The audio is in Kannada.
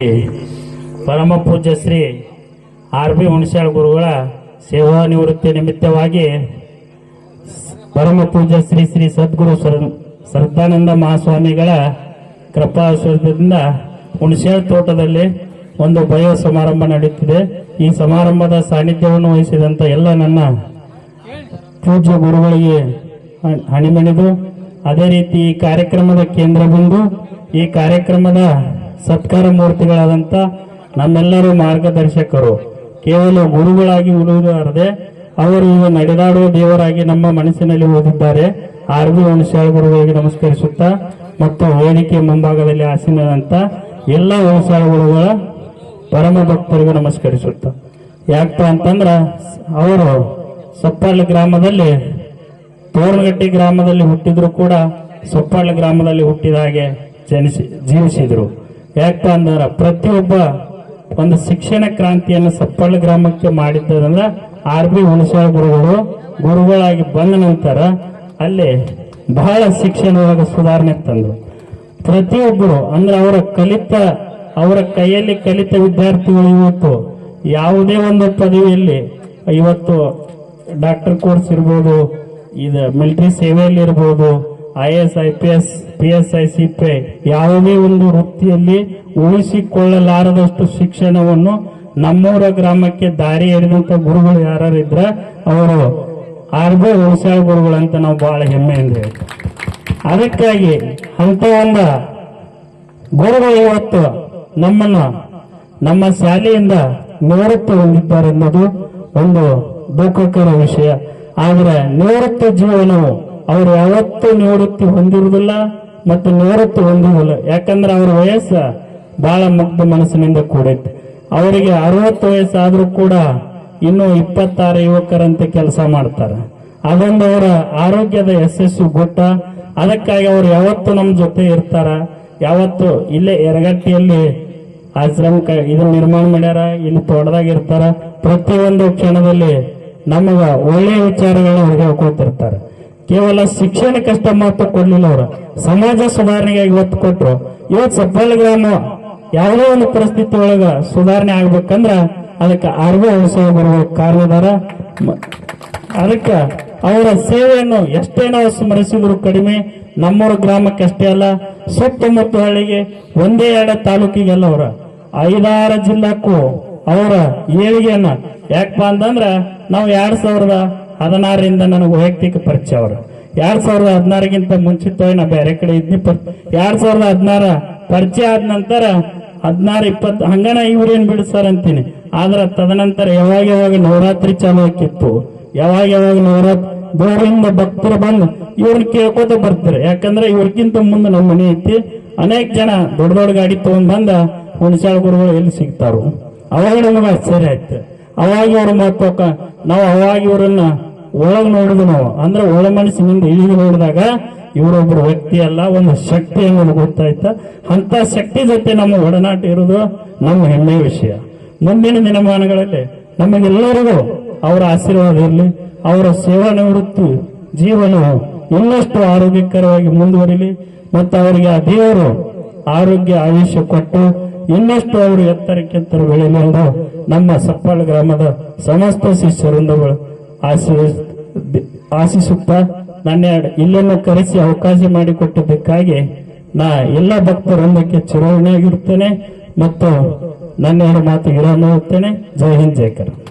ಪರಮ ಪೂಜ್ಯ ಶ್ರೀ ಆರ್ ಬಿ ಹುಣಸಾಳ್ ಗುರುಗಳ ಸೇವಾ ನಿವೃತ್ತಿ ನಿಮಿತ್ತವಾಗಿ ಪರಮ ಪೂಜ್ಯ ಶ್ರೀ ಶ್ರೀ ಸದ್ಗುರು ಸರ್ದಾನಂದ ಮಹಾಸ್ವಾಮಿಗಳ ಕೃಪಾಶ್ವರದಿಂದ ಹುಣಸಾಳ್ ತೋಟದಲ್ಲಿ ಒಂದು ಬಯೋ ಸಮಾರಂಭ ನಡೆಯುತ್ತಿದೆ ಈ ಸಮಾರಂಭದ ಸಾನ್ನಿಧ್ಯವನ್ನು ವಹಿಸಿದಂತ ಎಲ್ಲ ನನ್ನ ಪೂಜ್ಯ ಗುರುಗಳಿಗೆ ಹಣಿಮಣಿದು. ಅದೇ ರೀತಿ ಈ ಕಾರ್ಯಕ್ರಮದ ಕೇಂದ್ರ ಬಿಂದು ಈ ಕಾರ್ಯಕ್ರಮದ ಸತ್ಕಾರ ಮೂರ್ತಿಗಳಾದಂಥ ನಮ್ಮೆಲ್ಲರೂ ಮಾರ್ಗದರ್ಶಕರು. ಕೇವಲ ಗುರುಗಳಾಗಿ ಉಳಿಯುವುದರದೆ ಅವರು ಈಗ ನಡೆದಾಡುವ ದೇವರಾಗಿ ನಮ್ಮ ಮನಸ್ಸಿನಲ್ಲಿ ಓದಿದ್ದಾರೆ ಆರ್ ಬಿ ಗುರುಗಳಿಗೆ ನಮಸ್ಕರಿಸುತ್ತಾ, ಮತ್ತು ವೇದಿಕೆ ಮುಂಭಾಗದಲ್ಲಿ ಆಸೀನದಂಥ ಎಲ್ಲ ವಂಶಾಳ ಗುರುಗಳ ಪರಮ ಭಕ್ತರಿಗೂ ನಮಸ್ಕರಿಸುತ್ತಾ. ಯಾಕಪ್ಪ ಅಂತಂದ್ರೆ, ಅವರು ಸೊಪ್ಪಾಳ ಗ್ರಾಮದಲ್ಲಿ ತೋರಣಗಟ್ಟಿ ಗ್ರಾಮದಲ್ಲಿ ಹುಟ್ಟಿದ್ರು ಕೂಡ ಸೊಪ್ಪಾಳ ಗ್ರಾಮದಲ್ಲಿ ಹುಟ್ಟಿದ ಹಾಗೆ ಜನಿಸಿ, ಜೀವಿಸಿದ್ರು. ಯಾಕಪ್ಪ ಅಂದ್ರೆ ಪ್ರತಿಯೊಬ್ಬ ಒಂದು ಶಿಕ್ಷಣ ಕ್ರಾಂತಿಯನ್ನು ಸಪ್ಪಳ ಗ್ರಾಮಕ್ಕೆ ಮಾಡಿದ್ದದಂದ್ರೆ ಆರ್ ಬಿ ಹುಣಸಾಳ ಗುರುಗಳು. ಗುರುಗಳಾಗಿ ಬಂದ ನಂತರ ಅಲ್ಲಿ ಬಹಳ ಶಿಕ್ಷಣದೊಳಗೆ ಸುಧಾರಣೆ ತಂದರು ಪ್ರತಿಯೊಬ್ಬರು ಅಂದ್ರೆ ಅವರ ಕಲಿತ, ಅವರ ಕೈಯಲ್ಲಿ ಕಲಿತ ವಿದ್ಯಾರ್ಥಿಗಳು ಇವತ್ತು ಯಾವುದೇ ಒಂದು ಪದವಿಯಲ್ಲಿ ಇವತ್ತು ಡಾಕ್ಟರ್ ಕೋರ್ಸ್ ಇರ್ಬೋದು, ಇದು ಮಿಲಿಟರಿ ಸೇವೆಯಲ್ಲಿ ಇರ್ಬೋದು, I S, I P S P S I C P ಯಾವುದೇ ಒಂದು ವೃತ್ತಿಯಲ್ಲಿ ಉಳಿಸಿಕೊಳ್ಳಲಾರದಷ್ಟು ಶಿಕ್ಷಣವನ್ನು ನಮ್ಮೂರ ಗ್ರಾಮಕ್ಕೆ ದಾರಿ ಹಿಡಿದಂತ ಗುರುಗಳು ಯಾರು ಇದ್ರ ಅವರು ಆರ್ ಬಿ ಗುರುಗಳು ಅಂತ ನಾವು ಬಹಳ ಹೆಮ್ಮೆಯಿಂದ ಹೇಳ್ತೀವಿ. ಅದಕ್ಕಾಗಿ ಅಂತ ಒಂದು ಗುರುಗಳು ಇವತ್ತು ನಮ್ಮನ್ನು ನಮ್ಮ ಶಾಲೆಯಿಂದ ನಿವೃತ್ತ ಹೊಂದಿದ್ದಾರೆ ಅನ್ನೋದು ಒಂದು ದುಃಖಕರ ವಿಷಯ. ಆದರೆ ನಿವೃತ್ತ ಜೀವನವು ಅವರು ಯಾವತ್ತೂ ನಿವೃತ್ತಿ ಹೊಂದಿರುವುದಿಲ್ಲ ಮತ್ತು ನಿವೃತ್ತಿ ಹೊಂದುವುದಿಲ್ಲ ಯಾಕಂದ್ರೆ ಅವರ ವಯಸ್ಸು ಬಹಳ ಮುಗ್ಧ ಮನಸ್ಸಿನಿಂದ ಕೂಡೈತೆ ಅವರಿಗೆ ಅರವತ್ತು ವಯಸ್ಸಾದರೂ ಕೂಡ ಇನ್ನು ಇಪ್ಪತ್ತಾರು ಯುವಕರಂತೆ ಕೆಲಸ ಮಾಡ್ತಾರೆ. ಅದೊಂದು ಅವರ ಆರೋಗ್ಯದ ಯಶಸ್ಸು ಗುಟ್ಟ. ಅದಕ್ಕಾಗಿ ಅವರು ಯಾವತ್ತು ನಮ್ಮ ಜೊತೆ ಇರ್ತಾರ. ಯಾವತ್ತು ಇಲ್ಲೇ ಎರಗಟ್ಟಿಯಲ್ಲಿ ಆಶ್ರಮ ಇದನ್ನ ನಿರ್ಮಾಣ ಮಾಡ್ಯಾರ, ಇಲ್ಲಿ ತೋಟದಾಗ ಇರ್ತಾರ. ಪ್ರತಿಯೊಂದು ಕ್ಷಣದಲ್ಲಿ ನಮಗ ಒಳ್ಳೆಯ ವಿಚಾರಗಳನ್ನ ಅವ್ರಿಗೆ ಹೇಳ್ಕೊತಿರ್ತಾರೆ ಕೇವಲ ಶಿಕ್ಷಣಕ್ಕಷ್ಟ ಮಹತ್ವ ಕೊಡ್ಲಿಲ್ಲ ಅವರು ಸಮಾಜ ಸುಧಾರಣೆಗಾಗಿ ಒತ್ತು ಕೊಟ್ರು. ಇವತ್ತು ಸಬ್ಬಳ್ಳಿ ಗ್ರಾಮ ಯಾವುದೇ ಒಂದು ಪರಿಸ್ಥಿತಿ ಒಳಗ ಸುಧಾರಣೆ ಆಗ್ಬೇಕಂದ್ರ ಅದಕ್ಕೆ ಅರ್ಹ ಉತ್ಸವ ಬರುವ ಕಾರ್ಯದಾರ ಅದಕ್ಕೆ ಅವರ ಸೇವೆಯನ್ನು ಎಷ್ಟೇ ನಾವು ಸ್ಮರಿಸಿದ್ರು ಕಡಿಮೆ, ನಮ್ಮೂರ ಗ್ರಾಮಕ್ಕೆ ಅಷ್ಟೇ ಅಲ್ಲ ಸುತ್ತಮುತ್ತ ಹಳ್ಳಿಗೆ ಒಂದೇ ಎರಡು ತಾಲೂಕಿಗೆಲ್ಲ ಅವರ. ಐದಾರು ಜಿಲ್ಲಾಕ್ಕೂ ಅವರ ಏಳಿಗೆಯನ್ನ ಯಾಕಪ್ಪ ಅಂತಂದ್ರ ನಾವು ಎರಡ್ ಸಾವಿರದ ಹದಿನಾರರಿಂದ ನನಗೆ ವೈಯಕ್ತಿಕ ಪರಿಚಯ ಅವರು. ಎರಡ್ ಸಾವಿರದ ಹದಿನಾರಕ್ಕಿಂತ ಮುಂಚಿತವಾಗಿ ನಾ ಬೇರೆ ಕಡೆ ಇದ್ನಿ. ಎರಡ್ ಸಾವಿರದ ಹದಿನಾರ ಪರಿಚಯ ಆದ ನಂತರ ಹದಿನಾರು ಇಪ್ಪತ್ತು ಹಂಗನ ಇವ್ರೇನ್ ಬಿಡಿಸ್ತಾರ ಅಂತೀನಿ. ಆದ್ರ ತದನಂತರ ಯಾವಾಗ ಯಾವಾಗ ನವರಾತ್ರಿ ಚಾಲು ಆಕಿತ್ತು ಯಾವಾಗ ಯಾವಾಗ ನವರಾತ್ರಿ ದೂರದಿಂದ ಭಕ್ತರು ಬಂದು ಇವ್ರನ್ನ ಕೇಳ್ಕೊತ ಬರ್ತಾರೆ. ಯಾಕಂದ್ರೆ ಇವ್ರಿಗಿಂತ ಮುಂದೆ ನಮ್ಮ ಮನೆ ಐತಿ. ಅನೇಕ ಜನ ದೊಡ್ಡ ದೊಡ್ಡ ಗಾಡಿ ತಗೊಂಡ್ ಬಂದ ಹುಣಸಾಳ ಗುರುಗಳು ಎಲ್ಲಿ ಸಿಗ್ತಾರು. ಅವಾಗ ನಮಗೆ ಆಶ್ಚರ್ಯ ಆಯ್ತು. ಅವಾಗ ಇವ್ರ ಮಹತ್ವಕ್ಕ ನಾವು ಅವಾಗ ಇವರನ್ನ ಒಳಗ್ ನೋಡುದು ನಾವು. ಅಂದ್ರೆ ಒಳ ಮನಸ್ಸಿನಿಂದ ಇಳಿದು ನೋಡಿದಾಗ ಇವರೊಬ್ಬರು ವ್ಯಕ್ತಿ ಅಲ್ಲ, ಒಂದು ಶಕ್ತಿ ಅನ್ನೋದು ಗೊತ್ತಾಯ್ತ. ಅಂತ ಶಕ್ತಿ ಜೊತೆ ನಮ್ಮ ಒಡನಾಟ ಇರೋದು ನಮ್ಮ ಹೆಮ್ಮೆಯ ವಿಷಯ. ಮುಂದಿನ ದಿನಮಾನಗಳಲ್ಲಿ ನಮಗೆಲ್ಲರಿಗೂ ಅವರ ಆಶೀರ್ವಾದ ಇರಲಿ, ಅವರ ಸೇವಾ ನಿವೃತ್ತಿ ಜೀವನ ಇನ್ನಷ್ಟು ಆರೋಗ್ಯಕರವಾಗಿ ಮುಂದುವರಿಲಿ, ಮತ್ತು ಅವರಿಗೆ ಆ ದೇವರು ಆರೋಗ್ಯ ಆಯುಷ್ಯ ಕೊಟ್ಟು ಇನ್ನಷ್ಟು ಅವರು ಎತ್ತರಕ್ಕೆತ್ತರ ಬೆಳೆಯಲಿ ಎಂದು ನಮ್ಮ ಸಪ್ಪಾಳ ಗ್ರಾಮದ ಸಮಸ್ತ ಆಶೀರ್ವ ಆಶಿಸುತ್ತಾ ನನ್ನ ಇಲ್ಲನ್ನು ಕರೆಸಿ ಅವಕಾಶ ಮಾಡಿಕೊಟ್ಟಿದ್ದಕ್ಕಾಗಿ ನಾ ಎಲ್ಲ ಭಕ್ತರೊಂದಕ್ಕೆ ಚುರಾವಣೆಯಾಗಿರುತ್ತೇನೆ ಮತ್ತು ನನ್ನ ಮಾತು ಇರೋ ಜೈ ಹಿಂದ್, ಜೈ ಕರ್ನಾಟಕ.